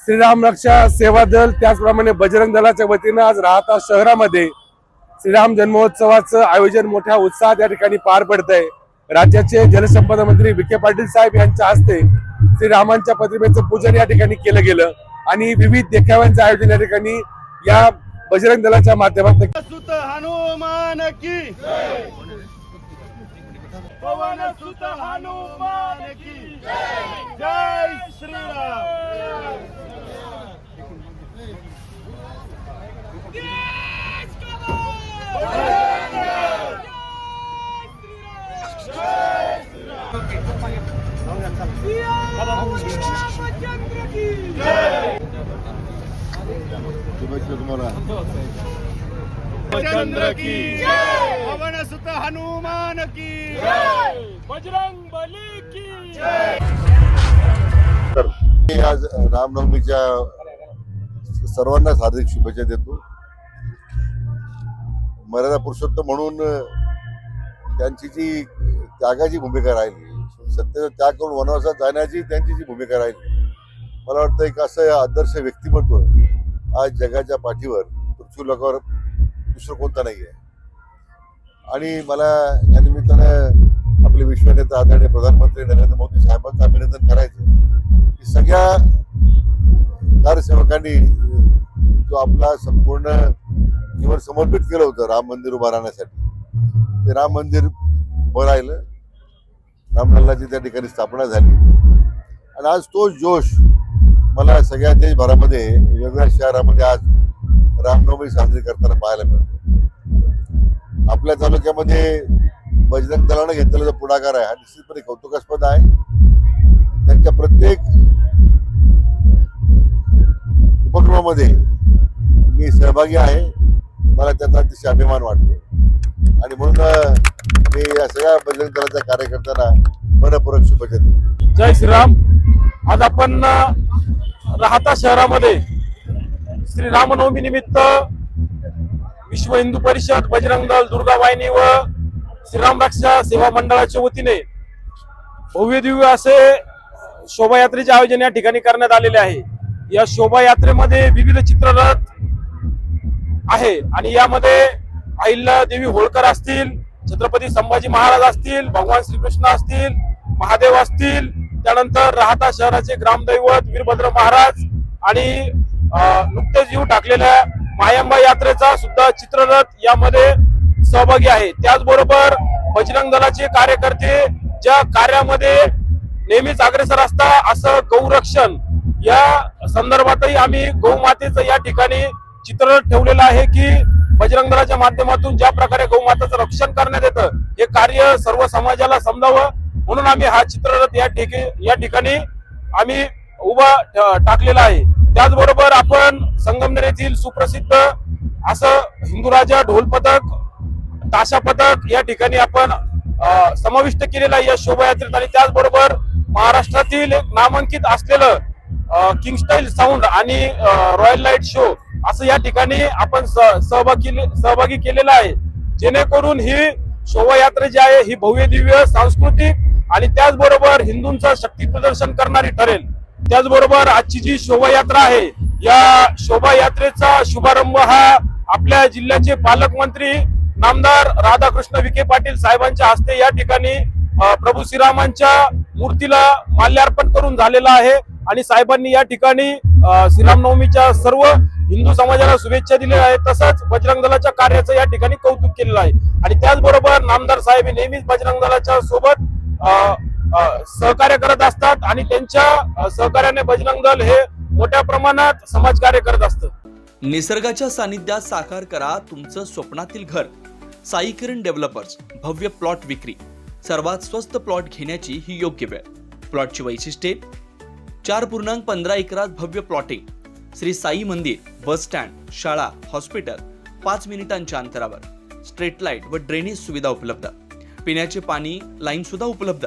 श्रीराम रक्षा सेवा दल त्याचप्रमाणे बजरंग दलाच्या वतीनं आज राहता शहरामध्ये श्रीराम जन्मोत्सवाचं आयोजन मोठ्या उत्साहात या ठिकाणी पार पडत आहे राज्याचे जलसंपदा मंत्री विखे पाटील साहेब यांच्या हस्ते श्रीरामांच्या प्रतिमेचं पूजन या ठिकाणी केलं गेलं आणि विविध देखाव्यांचं आयोजन या ठिकाणी या बजरंग दलाच्या माध्यमातून हनुमान की पवन सुत हनुमान की जय श्रीराम। चंद्र की पवन सुत हनुमान की बजरंग बली की मी आज रामनवमीच्या सर्वांनाच हार्दिक शुभेच्छा देतो. मर्यादा पुरुषोत्तम म्हणून त्यांची जी त्यागाची भूमिका राहिली सत्तेचा त्याग करून वनवासात जाण्याची त्यांची जी भूमिका राहिली मला वाटतं एक असं आदर्श व्यक्तिमत्व आज जगाच्या पाठीवर पृथ्वी लोकावर दुसरं कोणतं नाही आहे आणि मला या निमित्तानं आपले विश्वनेता आदरणीय प्रधानमंत्री नरेंद्र मोदी साहेबांचं अभिनंदन करायचं की सगळ्या कारसेवकांनी जो आपला संपूर्ण जीवन समर्पित केलं होतं राम मंदिर उभं राहण्यासाठी ते राम मंदिर उभं राहिलं. रामलल्लाची त्या ठिकाणी स्थापना झाली. आणि आज तो जोश मला सगळ्या देशभरामध्ये वेगवेगळ्या शहरामध्ये आज रामनवमी साजरी करताना पाहायला मिळतो. आपल्या तालुक्यामध्ये बजरंग दलानं घेतलेला जो पुढाकार आहे हा निश्चितपणे कौतुकास्पद आहे. त्यांच्या प्रत्येक उपक्रमामध्ये मी सहभागी आहे. मला त्याचा अतिशय अभिमान वाटतो. आणि म्हणून मी या सगळ्या बजरंग दलाच्या कार्यकर्त्यांना मनपूर्वक शुभेच्छा देतो. जय श्रीराम. आज आपण राहता शहरामध्ये श्री रामनवमी निमित्त विश्व हिंदू परिषद बजरंग दल दुर्गा वाहिनी व श्रीराम रक्षा सेवा मंडळाच्या वतीने भव्य दिव्य असे शोभायात्रेचे आयोजन या ठिकाणी करण्यात आलेले आहे. या शोभायात्रेमध्ये विविध चित्ररथ आहे आणि यामध्ये अहिल्या देवी होळकर असतील छत्रपती संभाजी महाराज असतील भगवान श्रीकृष्ण असतील महादेव असतील त्यानंतर राहता शहराचे ग्रामदैवत वीरभद्र महाराज आणि नुकतेच येऊ टाकलेल्या मायांबा यात्रेचा सुद्धा चित्ररथ यामध्ये सहभागी आहे. त्याचबरोबर बजरंग दलाचे कार्यकर्ते ज्या कार्यामध्ये नेहमीच अग्रेसर असता असं गौरक्षण या संदर्भातही आम्ही गौमातेचं या ठिकाणी चित्ररथ ठेवलेलं आहे की बजरंग दलाच्या माध्यमातून ज्या प्रकारे गौमाताचं रक्षण करण्यात येतं हे कार्य सर्व समाजाला समजावं. म्हणून आम्ही हा चित्ररथ या ठिकाणी या ठिकाणी आम्ही उभा टाकलेला आहे. त्याचबरोबर आपण संगमनेर येथील सुप्रसिद्ध असं हिंदू राजा ढोल पथक ताशा पथक या ठिकाणी आपण समाविष्ट केलेला आहे या शोभायात्रेत. आणि त्याचबरोबर महाराष्ट्रातील एक नामांकित असलेलं किंग स्टाईल साऊंड आणि रॉयल लाइट शो असं या ठिकाणी आपण स- सहभागी सहभागी केलेला आहे. जेणेकरून ही शोभायात्रा जी आहे ही भव्य दिव्य सांस्कृतिक आणि त्याचबरोबर हिंदूंचं शक्ती प्रदर्शन करणारी ठरेल. त्याचबरोबर आजची जी शोभायात्रा आहे या शोभायात्रेचा शुभारंभ हा आपल्या जिल्ह्याचे पालकमंत्री नामदार राधाकृष्ण विखे पाटील साहेबांच्या हस्ते या ठिकाणी प्रभू श्रीरामांच्या मूर्तीला माल्यार्पण करून झालेला आहे. आणि साहेबांनी या ठिकाणी श्रीरामनवमीच्या सर्व हिंदू समाजाला शुभेच्छा दिलेल्या आहेत. तसंच बजरंग दलाच्या कार्याचं या ठिकाणी कौतुक केलेलं आहे. आणि त्याचबरोबर नामदार साहेब नेहमीच बजरंग दलाच्या सोबत सहकार्य करत असतात आणि त्यांच्या सहकार्याने बजरंग दल हे मोठ्या प्रमाणात समाजकार्य करत असतं. निसर्गाच्या सानिध्यात साकार करा तुमचं स्वप्नातील घर. साई किरण डेव्हलपर्स भव्य प्लॉट विक्री. सर्वात स्वस्त प्लॉट घेण्याची ही योग्य वेळ. प्लॉटची वैशिष्ट्ये. चार पूर्णांक पंधरा एकरात भव्य प्लॉटिंग. श्री साई मंदिर बस स्टँड शाळा हॉस्पिटल पाच मिनिटांच्या अंतरावर. स्ट्रीट लाइट व ड्रेनेज सुविधा उपलब्ध. पिण्याचे पाणी लाईन सुद्धा उपलब्ध.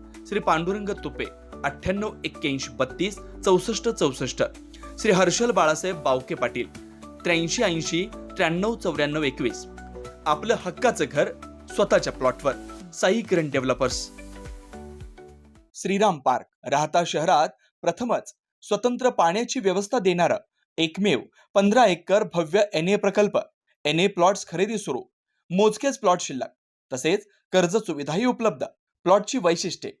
श्री पांडुरंग तुपे अठ्ठ्याण्णव एक्क्याऐंशी बत्तीस चौसष्ट चौसष्ट. श्री हर्षल बाळासाहेब बावके पाटील त्र्याऐंशी ऐंशी त्र्याण्णव चौऱ्याण्णव एकवीस. आपलं हक्काचं घर स्वतःच्या प्लॉटवर. साई किरण डेव्हलपर्स. श्रीराम पार्क राहता शहरात प्रथमच स्वतंत्र पाण्याची व्यवस्था देणारं एकमेव पंधरा एकर भव्य एन ए प्रकल्प. एन ए प्लॉट्स खरेदी सुरू. मोजकेच प्लॉट शिल्लक. तसेच कर्ज सुविधाही उपलब्ध प्लॉटची वैशिष्ट्ये.